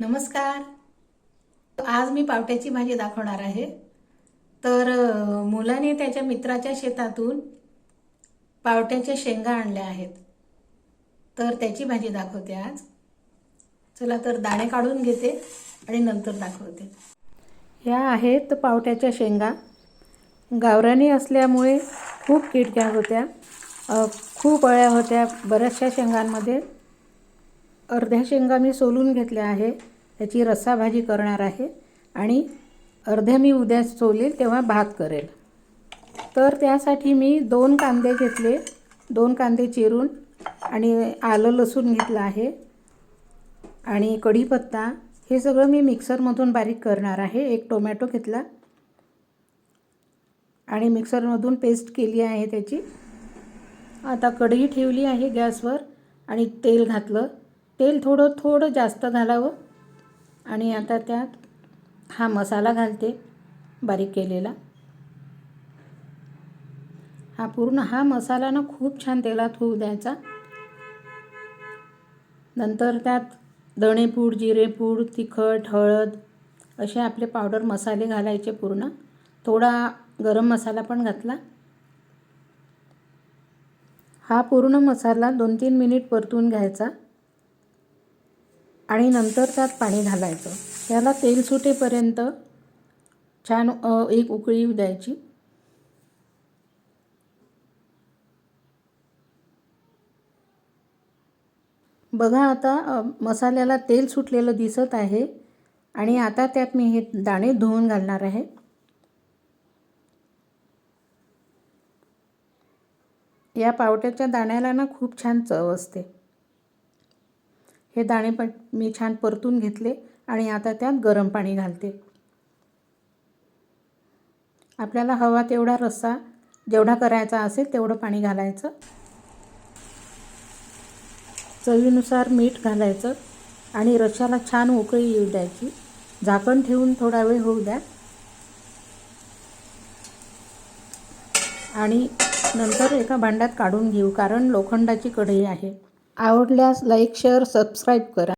नमस्कार. आज मी पावट्याची भाजी दाखवणार आहे. तर मुलाने त्याच्या मित्राच्या शेतातून पावट्याच्या शेंगा आणल्या आहेत. तर त्याची भाजी दाखवते आज. चला तर दाणे काढून घेते आणि नंतर दाखवते. ह्या आहेत पावट्याच्या शेंगा. गावरानी असल्यामुळे खूप किडक्या होत्या. खूप अळ्या होत्या बऱ्याचशा शेंगांमध्ये. अर्ध्या शेंगा मी सोलून घेतल्या आहे त्याची रस्साभाजी करणार आहे आणि अर्ध्या मी उद्या सोलेल तेव्हा भात करेल. तर त्यासाठी मी दोन कांदे घेतले दोन कांदे चिरून आणि आलं लसूण घेतलं आहे आणि कढीपत्ता. हे सगळं मी मिक्सरमधून बारीक करणार आहे. एक टोमॅटो घेतला आणि मिक्सरमधून पेस्ट केली आहे त्याची. आता कढई ठेवली आहे गॅसवर आणि तेल घातलं. तेल थोडं थोडं जास्त घालावं. आणि आता त्यात हा मसाला घालते बारीक केलेला. हा पूर्ण हा मसाला ना खूप छान तेलात होऊ द्यायचा. नंतर त्यात दणेपूड जिरेपूड तिखट हळद असे आपले पावडर मसाले घालायचे पूर्ण. थोडा गरम मसाला पण घातला. हा पूर्ण मसाला दोन तीन मिनिट परतून घ्यायचा. आणि नंतर त्यात पाणी घालायचं. त्याला तेल सुटेपर्यंत छान एक उकळी द्यायची. बघा आता मसाल्याला तेल सुटलेलं दिसत आहे. आणि आता त्यात मी हे दाणे धुवून घालणार आहे. या पावट्याच्या दाण्याला ना खूप छान चव असते. हे दाणे पण मी छान परतून घेतले आणि आता त्यात गरम पाणी घालते. आपल्याला हवा तेवढा रस्सा जेवढा करायचा असेल तेवढं पाणी घालायचं. चवीनुसार मीठ घालायचं आणि रश्श्याला छान उकळी येऊ द्यायची. झाकण ठेवून थोडा वेळ होऊ द्या. आणि नंतर एका भांड्यात काढून घेऊ कारण लोखंडाची कढई आहे. आवडल्यास लाईक शेअर सबस्क्राईब करा.